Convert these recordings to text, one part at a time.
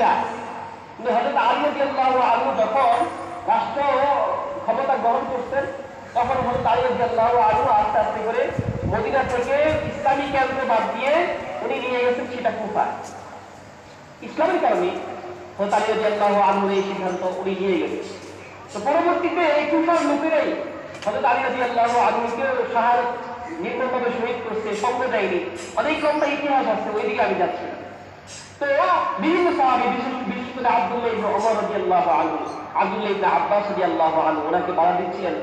মহিলা কিন্তু হজরত আলী রাদিয়াল্লাহু আনহু যখন রাষ্ট্র ক্ষমতা গ্রহণ করতেন তখন হজরত আলী রাদিয়াল্লাহু আনহু আস্তে আস্তে করে মদিনা থেকে ইসলামী কেন্দ্র বাদ দিয়ে উনি নিয়ে গেছেন সেটা কুফা। ইসলামের কারণে হজরত আলী রাদিয়াল্লাহু আনহুর এই সিদ্ধান্ত উনি নিয়ে গেছেন। তো পরবর্তীতে এই কুফার লোকেরাই হজরত আলী রাদিয়াল্লাহু আনহুকে সাহায্য নির্মমভাবে শহীদ করছে, সঙ্গ দেয়নি। অনেক লম্বা ইতিহাস আছে, ওইদিকে আমি যাচ্ছি তো বিভিন্ন সাহাবী, বিশেষ করে আব্দুল্লাহ ইবনে ওমর রাদিয়াল্লাহু আনহু, আব্দুল্লাহ ইবনে আব্বাস রাদিয়াল্লাহু আনহু, ওনাকে বাধা দিচ্ছিলেন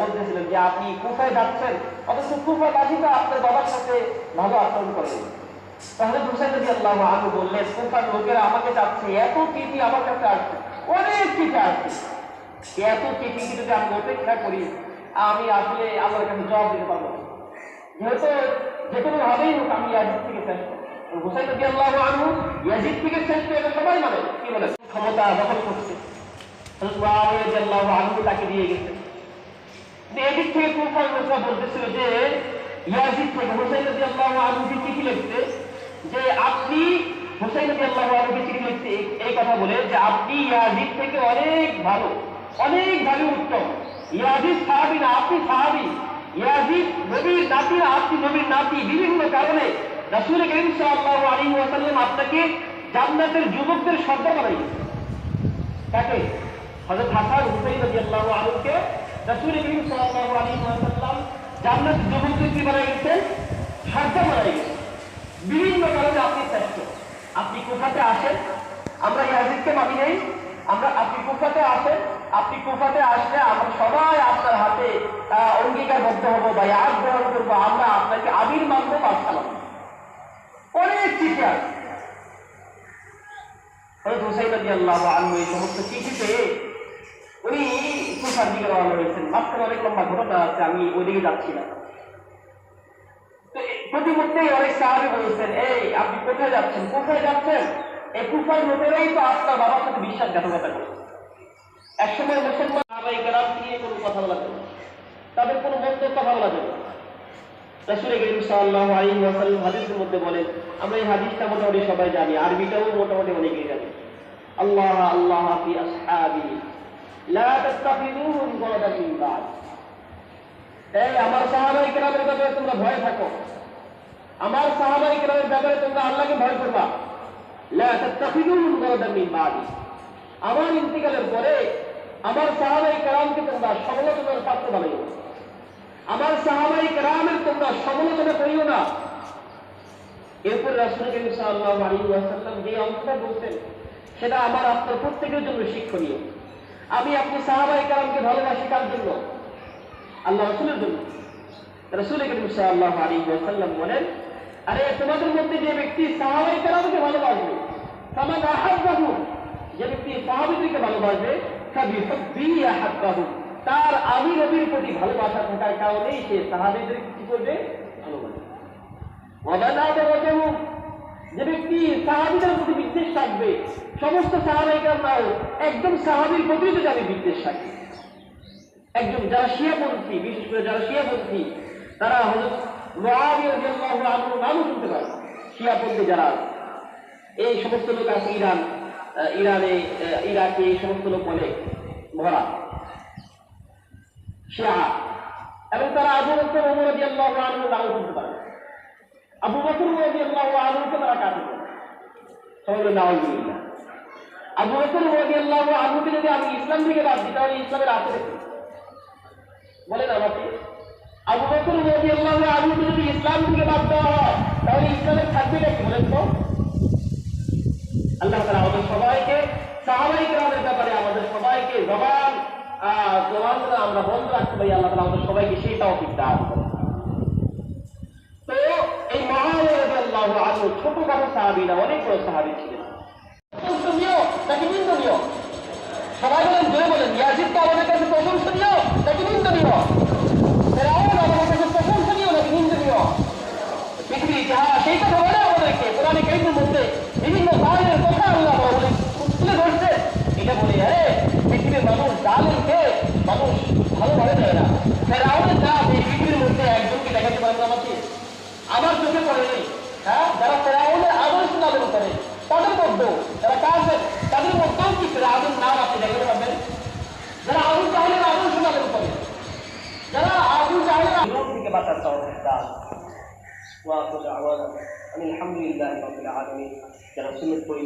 বলতেছিলেন যে আপনি কুফায় যাচ্ছেন, অথচ কুফাবাসী তো আপনার বাবার সাথে ভালো আচরণ করেন। তাহলে হুসাইন রাদিয়াল্লাহু আনহু বললেন, কুফার লোকেরা আমাকে চাচ্ছে, এত চিঠি আমার কাছে আসছে অনেক চিঠি আসছে এত কি যদি আমি অপেক্ষা করি, আমি আসলে আল্লাহর কাছে জবাব দিতে পারব। যেহেতু যে কোনো ভাবেই হোক আমি ইয়াজিদ থেকে হুসাইন রাদিয়াল্লাহু আনহু ইয়াজিদ থেকে শ্রেষ্ঠ এটা সবাই মানে কি বলে? ক্ষমতা দখল করছে। মুআবিয়া আনহু তাকে দিয়ে গেছে। এদিক থেকে কুফার লোকরা বলতেছিল যে, ইয়াজিদ থেকে হুসাইন রাদিয়াল্লাহু আনহুকে চিঠি লিখতে যে আপনি, হুসাইন রাদিয়াল্লাহু আনহুকে চিঠি লিখতে এই- এই কথা বলে যে আপনি ইয়াজিদ থেকে অনেক ভালো অনেক ভালো উত্তম। ইয়াজিদ সাহাবী না, আপনি সাহাবী। ইয়াজিদ নবীর নাতি না আপনি নবীর নাতি বিভিন্ন কারণে রাসূল করিম সাল্লাল্লাহু আলাইহি ওয়াসাল্লাম আপনাকে জান্নাতের যুবকদের সর্দার বানাইয়েছে কাকে হযরত হাসান হুসাইন রাদিয়াল্লাহু আনহুকে রাসূল করিম সাল্লাল্লাহু আলাইহি ওয়াসাল্লাম জান্নাতের যুবকদের কি বানাই গেছেন সর্দার বানাই গেছেন বিভিন্ন কারণে আপনি শ্রেষ্ঠ আপনি কুফাতে আসেন, আমরা ইয়াজিদকে মানি নেই। আমরা, আপনি কুফাতে আসেন, আপনি কুফাতে আসলে আমরা সবাই আপনার হাতে অঙ্গীকারবদ্ধ হব বা ইয়াদ গ্রহণ করব। আমরা আপনাকে আবির মানবো মানবো অনেক চিঠি আছে। হুসাইন রাদিয়াল্লাহু আনহু এই সমস্ত চিঠি পেয়ে উনি কুফার দিকে রওনা হয়েছেন। মাঝখানে অনেক লম্বা ঘটনা আছে, আমি ওইদিকে যাচ্ছি না। অনেক সাহাবি বলছেন, এই, আপনি কোথায় যাচ্ছেন? কোথায় যাচ্ছেন? এই কুফার লোকেরাই তো আপনার বাবার সাথে বিশ্বাসঘাতকতা করছে একসময় মুসলমান কোনো কথা বলা যাবে। তাদের কোনো বলা যাবে না। রাসূল করিম সাল্লাল্লাহু আলাইহি ওয়াসাল্লাম হাদিসের মধ্যে বলেন, আমরা এই হাদিসটা মোটামুটি সবাই জানি, আরবিটাও মোটামুটি অনেকেই জানি। আল্লাহ আল্লাহ ফি আসহাবি, লা তাত্তাখিযুহুম গরাদান মিন বাদ। এই আমার সাহাবাই কেরামের ব্যাপারে তোমরা ভয় থাকো। আমার সাহাবাই কেরামের ব্যাপারে তোমরা আল্লাহকে ভয় করবা। লা তাত্তাখিযুহুম গরাদান মিন বাদি। আমার ইন্তিকালের পরে আমার সাহাবাই কেরামকে তোমরা সমালোচনার পাত্র বানাইও। আমার সাহাবাই কেরামের তোমরা সমালোচনা করিও না এরপর রাসূল করিম সাল্লাল্লাহু আলাইহি ওয়াসাল্লাম যে অংশটা বলছেন সেটা আমার আপনার প্রত্যেকের জন্য শিক্ষণীয় আমি আপনি সাহাবাই কেরামকে ভালোবাসি কার জন্য আল্লাহ রাসূলের জন্য রাসূল করিম সাল্লাল্লাহু আলাইহি ওয়াসাল্লাম বলেন আরে তোমাদের মধ্যে যে ব্যক্তি সাহাবাই কেরামকে ভালোবাসবে ফামান আহাব্বাহু যে ব্যক্তি সাহাবীদেরকে ভালোবাসবে কাবি হুব্বি আহাব্বাহু তার আমি নবীর প্রতি ভালোবাসা থাকার কারণেই সে সাহাবিদের কি করবে? বসেও যে ব্যক্তি সাহাবিদের প্রতি বিদ্বেষ থাকবে সমস্ত সাহাবাহিকার নাও, একদম সাহাবির প্রতি যদি আমি বিদ্বেষ থাকি একজন যারা শিয়াপন্থী বিশেষ করে যারা শিয়াপন্থী তারা হল নামও শুনতে পারে শিয়াপন্থী যারা এই সমস্ত লোক আছে ইরান ইরানে ইরাকে এই সমস্ত লোক বলে ভরা শিয়া এবং তারা আবু বকর ওমর রাদিয়াল্লাহু আনহু নামও শুনতে পারে। আবু বকর রাদিয়াল্লাহু আনহুকে তারা কাফির? বলে সবাই বলে নাউজুবিল্লাহ আবু বকর রাদিয়াল্লাহু আনহুকে যদি আমি ইসলাম থেকে বাদ দিই, তাহলে ইসলামের আছে দেখি বলেন আমাকে। আবু বকর রাদিয়াল্লাহু আনহুকে যদি ইসলাম থেকে বাদ দেওয়া হয়, তাহলে ইসলামের থাকবে নাকি বলেন তো। আল্লাহ তাআলা আমাদের সবাইকে সাহাবাই কেরামের ব্যাপারে আমাদের জবান জবানগুলো আমরা বন্ধ রাখতে পারি আল্লাহ তালা আমাদের সবাইকে সেই তৌফিক দান তো এই মহাল্লাহ আলু ছোটখাটো সাহাবি না, অনেক বড় সাহাবি ছিলেন। নিন্দনীয়। সবাই বলেন জয় বলেন, ইয়াজিদ তো কাছে প্রশংসনীয় নাকি নিন্দনীয়। করে হ্যাঁ যারা ফেরাউনের আদর্শ লালন করে, তাদের মধ্যেও যারা কাজের তাদের মধ্যেও কি ফেরাউনের নাম আপনি দেখতে পাবেন যারা আবু জাহেলের আদর্শ লালন করে, যারা আবু জাহেলের জীবন থেকে বাঁচার তহবিল দান। وآخر دعوانا أن الحمد لله رب العالمين يا رسول الله